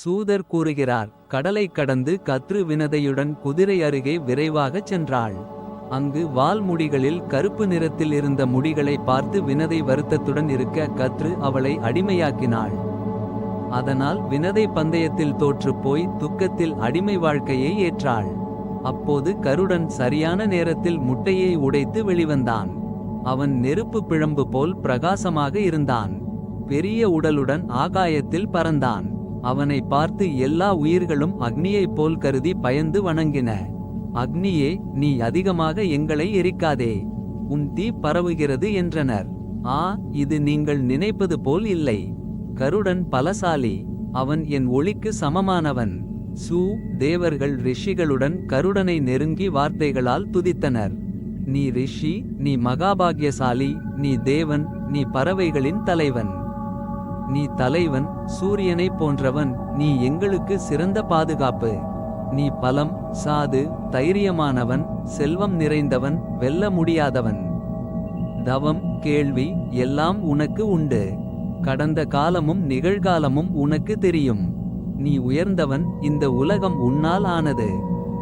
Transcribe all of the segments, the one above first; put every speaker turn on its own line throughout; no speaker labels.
சூதர் கூறுகிறார் கடலை கடந்து கத்ரு வினதையுடன் குதிரை அருகே விரைவாகச் சென்றாள். அங்கு வால்முடிகளில் கருப்பு நிறத்தில் இருந்த முடிகளை பார்த்து வினதை வருத்தத்துடன் இருக்க கத்ரு அவளை அடிமையாக்கினாள். அதனால் வினதை பந்தயத்தில் தோற்றுப்போய் துக்கத்தில் அடிமை வாழ்க்கையை ஏற்றாள். அப்போது கருடன் சரியான நேரத்தில் முட்டையை உடைத்து வெளிவந்தான். அவன் நெருப்பு பிழம்பு போல் பிரகாசமாக இருந்தான். பெரிய உடலுடன் ஆகாயத்தில் பறந்தான். அவனை பார்த்து எல்லா உயிர்களும் அக்னியைப் போல் கருதி பயந்து வணங்கின. அக்னியே நீ அதிகமாக எங்களை எரிக்காதே. உன் தீ பரவுகிறது என்றனர். ஆ இது நீங்கள் நினைப்பது போல் இல்லை. கருடன் பலசாலி அவன் என் ஒளிக்கு சமமானவன். சூ தேவர்கள் ரிஷிகளுடன் கருடனை நெருங்கி வார்த்தைகளால் துதித்தனர். நீ ரிஷி நீ மகாபாக்யசாலி நீ தேவன் நீ பறவைகளின் தலைவன். நீ தலைவன் சூரியனைப் போன்றவன் நீ எங்களுக்கு சிறந்த பாதுகாப்பு. நீ பலம் சாது தைரியமானவன் செல்வம் நிறைந்தவன் வெல்ல முடியாதவன். தவம் கேள்வி எல்லாம் உனக்கு உண்டு. கடந்த காலமும் நிகழ்காலமும் உனக்கு தெரியும். நீ உயர்ந்தவன் இந்த உலகம் உன்னால் ஆனது.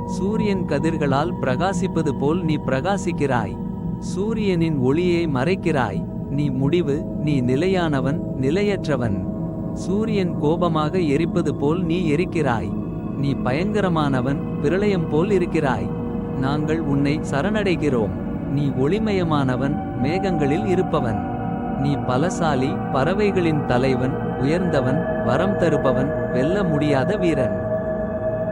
சூரியன் கதிர்களால் பிரகாசிப்பது போல் நீ பிரகாசிக்கிறாய். சூரியனின் ஒளியை மறைக்கிறாய். நீ முடிவு நீ நிலையானவன் நிலையற்றவன். சூரியன் கோபமாக எரிப்பது போல் நீ எரிக்கிறாய். நீ பயங்கரமானவன் பிரளயம் போல் இருக்கிறாய். நாங்கள் உன்னை சரணடைகிறோம். நீ ஒளிமயமானவன் மேகங்களில் இருப்பவன். நீ பலசாலி பறவைகளின் தலைவன் உயர்ந்தவன் வரம் தருபவன் வெல்ல முடியாத வீரன்.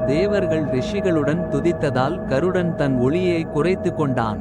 தேவர்கள் ரிஷிகளுடன் துதித்ததால் கருடன் தன் ஒளியை குறைத்து கொண்டான்.